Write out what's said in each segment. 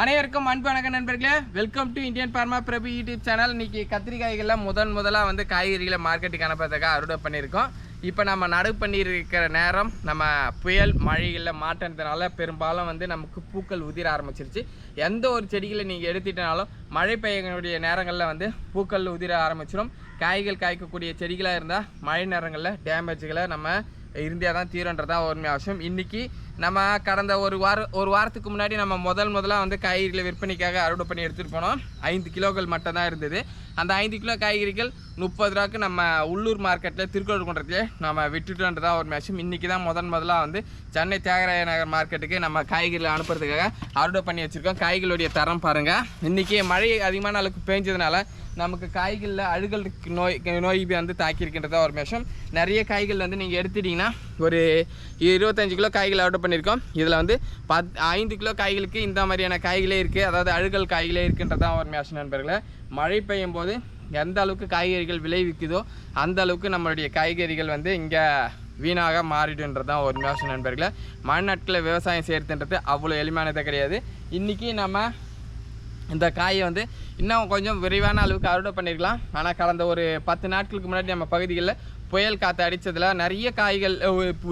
அனைவருக்கும் அன்பு வணக்கம் நண்பர்களே. Welcome to Indian pharma Prabhu YouTube channel இன்னைக்கு கத்திரிக்காய்களில் முதன் முதலாக வந்து காய்கறிகளை மார்க்கெட்டுக்கு அனுப்புறதுக்காக அறுவடை பண்ணியிருக்கோம். இப்போ நம்ம நடவு பண்ணியிருக்கிற நேரம் நம்ம புயல் மழைகளில் மாட்டினதுனால பெரும்பாலும் வந்து நமக்கு பூக்கள் உதிர ஆரம்பிச்சிருச்சு. எந்த ஒரு செடிகளை நீங்கள் எடுத்துட்டனாலும் மழை பெய்யக்கூடிய நேரங்களில் வந்து பூக்கள் உதிர ஆரம்பிச்சிடும் காய்கள் காய்க்கக்கூடிய செடிகளாக இருந்தால் மழை நேரங்களில் டேமேஜ்களை நம்ம இருந்தே தான் தீரன்றதான் உண்மை. அவசியம் இன்னைக்கு நம்ம கடந்த ஒரு வாரம் ஒரு வாரத்துக்கு முன்னாடி நம்ம முதல் முதலாக வந்து காய்கறிகளை விற்பனைக்காக அறுவடை பண்ணி எடுத்துகிட்டு போனோம். ஐந்து கிலோக்கள் மட்டும் தான் இருந்தது. அந்த ஐந்து கிலோ காய்கறிகள் முப்பது ரூபாய்க்கு நம்ம உள்ளூர் மார்க்கெட்டில் திருக்கோடுகுன்றத்துலேயே நம்ம விட்டுட்டோன்றதா ஒரு விஷயம் இன்றைக்கி தான் முதன் முதலாக வந்து சென்னை தியாகராய நகர் மார்க்கெட்டுக்கு நம்ம காய்கறிகளை அனுப்புறதுக்காக அறுவடை பண்ணி வச்சுருக்கோம். காய்களுடைய தரம் பாருங்கள் இன்றைக்கி மழை அதிகமான அளவுக்கு பேஞ்சதுனால நமக்கு காய்களில் அழுகல் நோய் நோய் வந்து தாக்கியிருக்கின்றதா ஒரு விஷயம். நிறைய காய்கள் வந்து நீங்கள் எடுத்துட்டிங்கன்னா ஒரு இருபத்தஞ்சு கிலோ காய்கள் ஆர்டர் பண்ணியிருக்கோம். இதில் வந்து பத் ஐந்து கிலோ காய்களுக்கு இந்த மாதிரியான காய்களே இருக்குது அதாவது அழுகல் காய்களே இருக்கின்றதா ஒரு மேஷம் நண்பர்களே. மழை பெய்யும் போது எந்த அளவுக்கு காய்கறிகள் விளைவிக்குதோ அந்த அளவுக்கு நம்மளுடைய காய்கறிகள் வந்து இங்கே வீணாக மாறிடுன்றது தான் ஒரு மேஷம் நண்பர்களை. மழை நாட்களில் விவசாயம் செய்கிறதுன்றது அவ்வளோ எளிமையானது கிடையாது. இன்றைக்கி நம்ம இந்த காயை வந்து இன்னும் கொஞ்சம் விரைவான அளவுக்கு அறுவடை பண்ணியிருக்கலாம் ஆனால் கடந்த ஒரு பத்து நாட்களுக்கு முன்னாடி நம்ம பகுதிகளில் புயல் காற்று அடித்ததில் நிறைய காய்கள்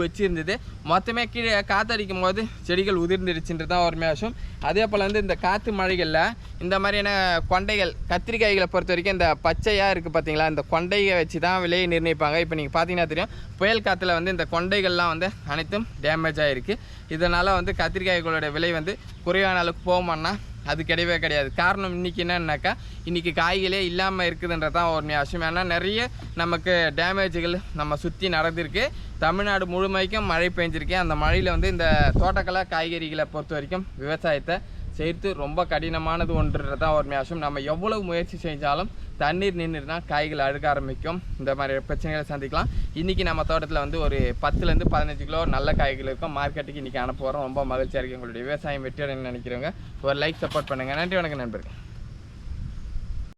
வச்சுருந்தது. மொத்தமே கீழே காற்று அடிக்கும் போது செடிகள் உதிர்ந்துருச்சுன்றது தான் ஒரு மேஷம். அதே போல் வந்து இந்த காற்று மழைகளில் இந்த மாதிரியான கொண்டைகள் கத்திரிக்காய்களை பொறுத்த வரைக்கும் இந்த பச்சையாக இருக்குது பார்த்தீங்களா இந்த கொண்டையை வச்சு தான் விலையை நிர்ணயிப்பாங்க. இப்போ நீங்கள் பார்த்தீங்கன்னா தெரியும் புயல் காற்றுல வந்து இந்த கொண்டைகள்லாம் வந்து அனைத்தும் டேமேஜ் ஆகிருக்கு இதனால் வந்து கத்திரிக்காய்களோட விலை வந்து குறைவான அளவுக்கு போகமான்னா அது கிடையவே கிடையாது. காரணம் இன்றைக்கி என்னன்னாக்கா இன்றைக்கி காய்களே இல்லாமல் இருக்குதுன்றது தான் ஒரு விஷயம் ஏன்னா நிறைய நமக்கு டேமேஜுகள் நம்ம சுற்றி நடந்திருக்கு. தமிழ்நாடு முழுமைக்கும் மழை பெஞ்சிருக்கு. அந்த மழையில் வந்து இந்த தோட்டக்கலை காய்கறிகளை பொறுத்த வரைக்கும் விவசாயத்தை சேர்த்து ரொம்ப கடினமானது ஒன்றுன்றதான் ஒரு மேஷம். நம்ம எவ்வளவு முயற்சி செஞ்சாலும் தண்ணீர் நின்றுனா காய்கள் அழுக ஆரம்பிக்கும். இந்த மாதிரி பிரச்சனைகளை சந்திக்கலாம். இன்றைக்கி நம்ம தோட்டத்தில் வந்து ஒரு பத்துலேருந்து பதினஞ்சு கிலோ நல்ல காய்கள் இருக்கும். மார்க்கெட்டுக்கு இன்றைக்கி அனுப்புகிறோம் ரொம்ப மகிழ்ச்சியாக இருக்குது உங்களுடைய விவசாயம் வெற்றி அடையணும்னு நினைக்கிறவங்க ஒரு லைக் சப்போர்ட் பண்ணுங்கள் நன்றி வணக்கம் நண்பர்கள்.